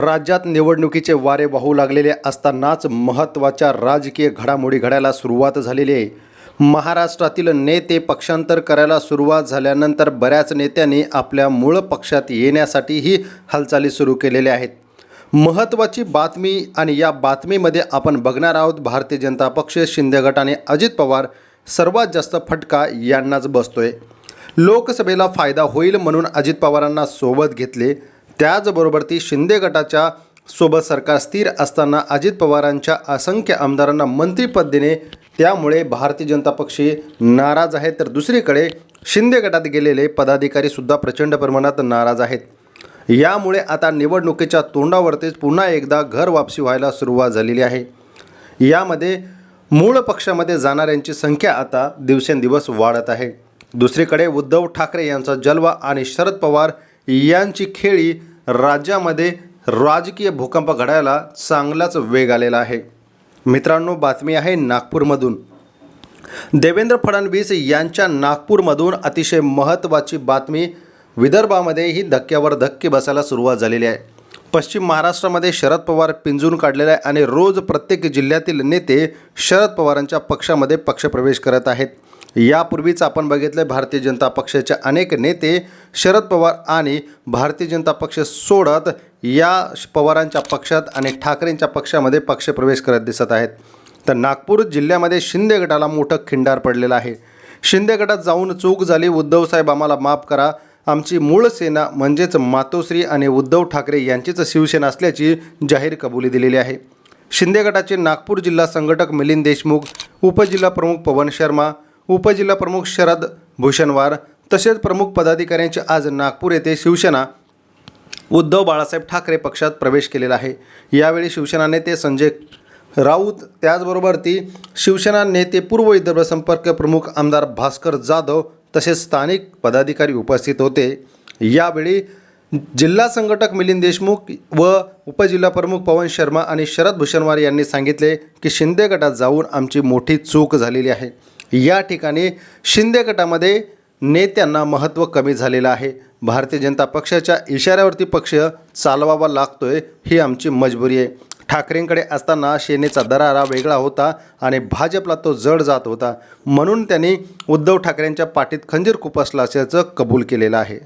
राज्यात निवडणुकीचे वारे वाहू लागलेले असतानाच महत्त्वाच्या राजकीय घडामोडी घडायला सुरुवात झालेली आहे. महाराष्ट्रातील नेते पक्षांतर करायला सुरुवात झाल्यानंतर बऱ्याच नेत्यांनी आपल्या मूळ पक्षात येण्यासाठीही हालचाली सुरू केलेल्या आहेत. महत्त्वाची बातमी आणि या बातमीमध्ये आपण बघणार आहोत भारतीय जनता पक्ष शिंदे गट आणि अजित पवार. सर्वात जास्त फटका यांनाच बसतोय. लोकसभेला फायदा होईल म्हणून अजित पवारांना सोबत घेतले. त्याचबरोबर ती शिंदे गटाच्या सोबत सरकार स्थिर असताना अजित पवारांच्या असंख्य आमदारांना मंत्रिपद देणे त्यामुळे भारतीय जनता पक्ष नाराज आहे तर दुसरीकडे शिंदे गटात गेलेले पदाधिकारीसुद्धा प्रचंड प्रमाणात नाराज आहेत. यामुळे आता निवडणुकीच्या तोंडावरतीच पुन्हा एकदा घर वापसी व्हायला सुरुवात झालेली आहे. यामध्ये मूळ पक्षामध्ये जाणाऱ्यांची संख्या आता दिवसेंदिवस वाढत आहे. दुसरीकडे उद्धव ठाकरे यांचा जलवा आणि शरद पवार यांची खेळी राज्यामध्ये राजकीय भूकंप घडायला चांगलाच वेग आलेला आहे. मित्रांनो बातमी आहे नागपूरमधून. देवेंद्र फडणवीस यांच्या नागपूरमधून अतिशय महत्त्वाची बातमी विदर्भामध्येही धक्क्यावर धक्के बसायला सुरुवात झालेली आहे. पश्चिम महाराष्ट्रामध्ये शरद पवार पिंजून काढलेले आहे आणि रोज प्रत्येक जिल्ह्यातील नेते शरद पवारांच्या पक्षामध्ये पक्षप्रवेश करत आहेत. यापूर्वीच आपण बघितलं भारतीय जनता पक्षाचे अनेक नेते शरद पवार आणि भारतीय जनता पक्ष सोडत या पवारांच्या पक्षात आणि ठाकरेंच्या पक्षामध्ये पक्षप्रवेश करत दिसत आहेत. तर नागपूर जिल्ह्यामध्ये शिंदे गटाला मोठं खिंडार पडलेलं आहे. शिंदे गटात जाऊन चूक झाली उद्धवसाहेब आम्हाला माफ करा. आमची मूळ सेना म्हणजेच मातोश्री आणि उद्धव ठाकरे यांचीच शिवसेना असल्याची जाहीर कबुली दिलेली आहे. शिंदे गटाचे नागपूर जिल्हा संघटक मिलिंद देशमुख उपजिल्हा प्रमुख पवन शर्मा उपजिल्हा प्रमुख शरद भूषणवार तसेच प्रमुख पदाधिकाऱ्यांची आज नागपूर येथे शिवसेना उद्धव बाळासाहेब ठाकरे पक्षात प्रवेश केलेला आहे. यावेळी शिवसेना नेते संजय राऊत त्याचबरोबर ती शिवसेना नेते पूर्व विदर्भ संपर्क प्रमुख आमदार भास्कर जाधव तसेच स्थानिक पदाधिकारी उपस्थित होते. यावेळी जिल्हा संघटक मिलिंद देशमुख व उपजिल्हा प्रमुख पवन शर्मा आणि शरद भूषणवार यांनी सांगितले की शिंदे गटात जाऊन आमची मोठी चूक झालेली आहे. या ठिकाणी शिंदे गटामध्ये नेत्यांना महत्त्व कमी झालेलं आहे. भारतीय जनता पक्षाच्या इशाऱ्यावरती पक्ष चालवावा लागतोय ही आमची मजबुरी आहे. ठाकरेंकडे असताना सेनेचा दरारा वेगळा होता आणि भाजपला तो जड जात होता. म्हणून त्यांनी उद्धव ठाकरेंच्या पाठीत खंजीर खुपसला असल्याचं कबूल केलेलं आहे.